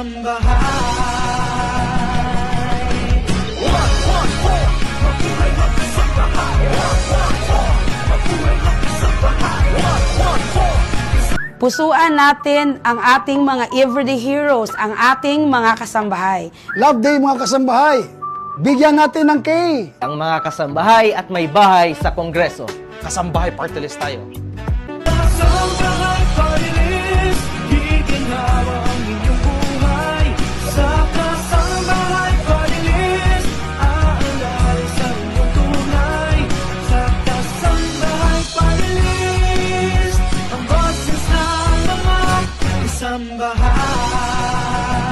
ng bahay. One, one, four, mabuhay mag-isang bahay. One, one, four, mabuhay mag-isang bahay. One, one, four. Pusuan natin ang ating mga everyday heroes, ang ating mga kasambahay. Love Day mga kasambahay! Bigyan natin ng K! Ang mga kasambahay at may bahay sa Kongreso. Kasambahay party list tayo. Kasambahay! ng bahay